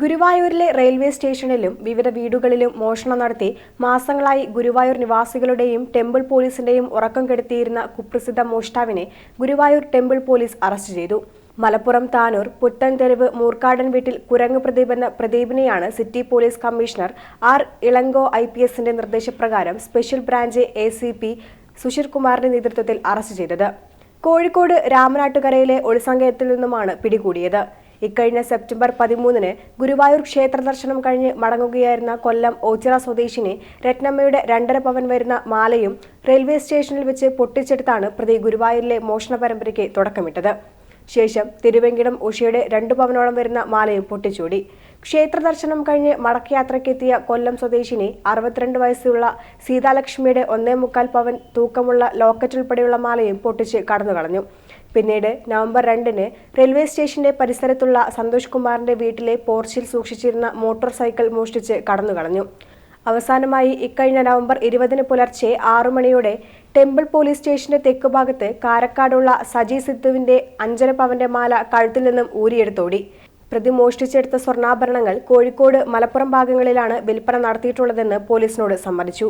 ഗുരുവായൂരിലെ റെയിൽവേ സ്റ്റേഷനിലും വിവിധ വീടുകളിലും മോഷണം നടത്തി മാസങ്ങളായി ഗുരുവായൂർ നിവാസികളുടെയും ടെമ്പിൾ പോലീസിന്റെയും ഉറക്കം കെടുത്തിയിരുന്ന കുപ്രസിദ്ധ മോഷ്ടാവിനെ ഗുരുവായൂർ ടെമ്പിൾ പോലീസ് അറസ്റ്റ് ചെയ്തു. മലപ്പുറം താനൂർ പുത്തൻതെരുവ് മൂർക്കാടൻ വീട്ടിൽ കുരങ്ങ് പ്രദീപ് എന്ന പ്രദീപിനെയാണ് city police commissioner R Elango I P എസിന്റെ നിർദ്ദേശപ്രകാരം special branch A C P Susheer കുമാറിന്റെ നേതൃത്വത്തിൽ അറസ്റ്റ് ചെയ്തത്. കോഴിക്കോട് രാമനാട്ടുകരയിലെ ഒളിസങ്കയത്തിൽ നിന്നുമാണ് പിടികൂടിയത്. ഇക്കഴിഞ്ഞ സെപ്റ്റംബർ പതിമൂന്നിന് ഗുരുവായൂർ ക്ഷേത്ര ദർശനം കഴിഞ്ഞ് മടങ്ങുകയായിരുന്ന കൊല്ലം ഓച്ചിറ സ്വദേശിനി രത്നമ്മയുടെ രണ്ടര പവൻ വരുന്ന മാലയും റെയിൽവേ സ്റ്റേഷനിൽ വെച്ച് പൊട്ടിച്ചെടുത്താണ് പ്രതി ഗുരുവായൂരിലെ മോഷണ പരമ്പരയ്ക്ക് തുടക്കമിട്ടത്. ശേഷം തിരുവെങ്കിടം ഉഷയുടെ രണ്ടു പവനോളം വരുന്ന മാലയും പൊട്ടിച്ചൂടി. ക്ഷേത്ര ദർശനം കഴിഞ്ഞ് മടക്കയാത്രയ്ക്കെത്തിയ കൊല്ലം സ്വദേശിനി അറുപത്തിരണ്ട് വയസ്സുള്ള സീതാലക്ഷ്മിയുടെ ഒന്നേ മുക്കാൽ പവൻ തൂക്കമുള്ള ലോക്കറ്റ് ഉൾപ്പെടെയുള്ള മാലയും പൊട്ടിച്ച് കടന്നുകളഞ്ഞു. പിന്നീട് നവംബർ രണ്ടിന് റെയിൽവേ സ്റ്റേഷന്റെ പരിസരത്തുള്ള സന്തോഷ് കുമാറിന്റെ വീട്ടിലെ പോർച്ചിൽ സൂക്ഷിച്ചിരുന്ന മോട്ടോർ സൈക്കിൾ മോഷ്ടിച്ച് കടന്നുകളഞ്ഞു. അവസാനമായി ഇക്കഴിഞ്ഞ നവംബർ ഇരുപതിന് പുലർച്ചെ ആറു മണിയോടെ ടെമ്പിൾ പോലീസ് സ്റ്റേഷന്റെ തെക്കുഭാഗത്ത് കാരക്കാടുള്ള സജി സിദ്ധുവിന്റെ അഞ്ചര പവന്റെ മാല കഴുത്തിൽ നിന്നും ഊരിയെടുത്തോടി. പ്രതി മോഷ്ടിച്ചെടുത്ത സ്വർണാഭരണങ്ങൾ കോഴിക്കോട് മലപ്പുറം ഭാഗങ്ങളിലാണ് വിൽപ്പന നടത്തിയിട്ടുള്ളതെന്ന് പോലീസിനോട് സമ്മതിച്ചു.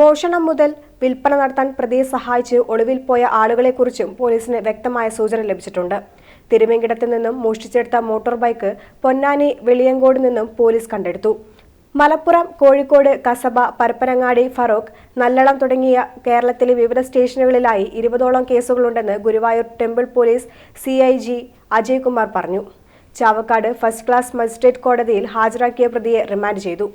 മോഷണം മുതൽ വിൽപ്പന നടത്താൻ പ്രതിയെ സഹായിച്ച് ഒളിവിൽ പോയ ആളുകളെക്കുറിച്ചും പോലീസിന് വ്യക്തമായ സൂചന ലഭിച്ചിട്ടുണ്ട്. തിരുവെങ്കിടത്തു നിന്നും മോഷ്ടിച്ചെടുത്ത മോട്ടോർ ബൈക്ക് പൊന്നാനി വെളിയങ്കോട് നിന്നും പോലീസ് കണ്ടെടുത്തു. മലപ്പുറം കോഴിക്കോട് കസബ പരപ്പനങ്ങാടി ഫറോക്ക് നല്ലളം തുടങ്ങിയ കേരളത്തിലെ വിവിധ സ്റ്റേഷനുകളിലായി ഇരുപതോളം കേസുകളുണ്ടെന്ന് Guruvayur temple police C I G Ajay Kumar പറഞ്ഞു. ചാവക്കാട് ഫസ്റ്റ് ക്ലാസ് മജിസ്ട്രേറ്റ് കോടതിയിൽ ഹാജരാക്കിയ പ്രതിയെ റിമാൻഡ് ചെയ്തു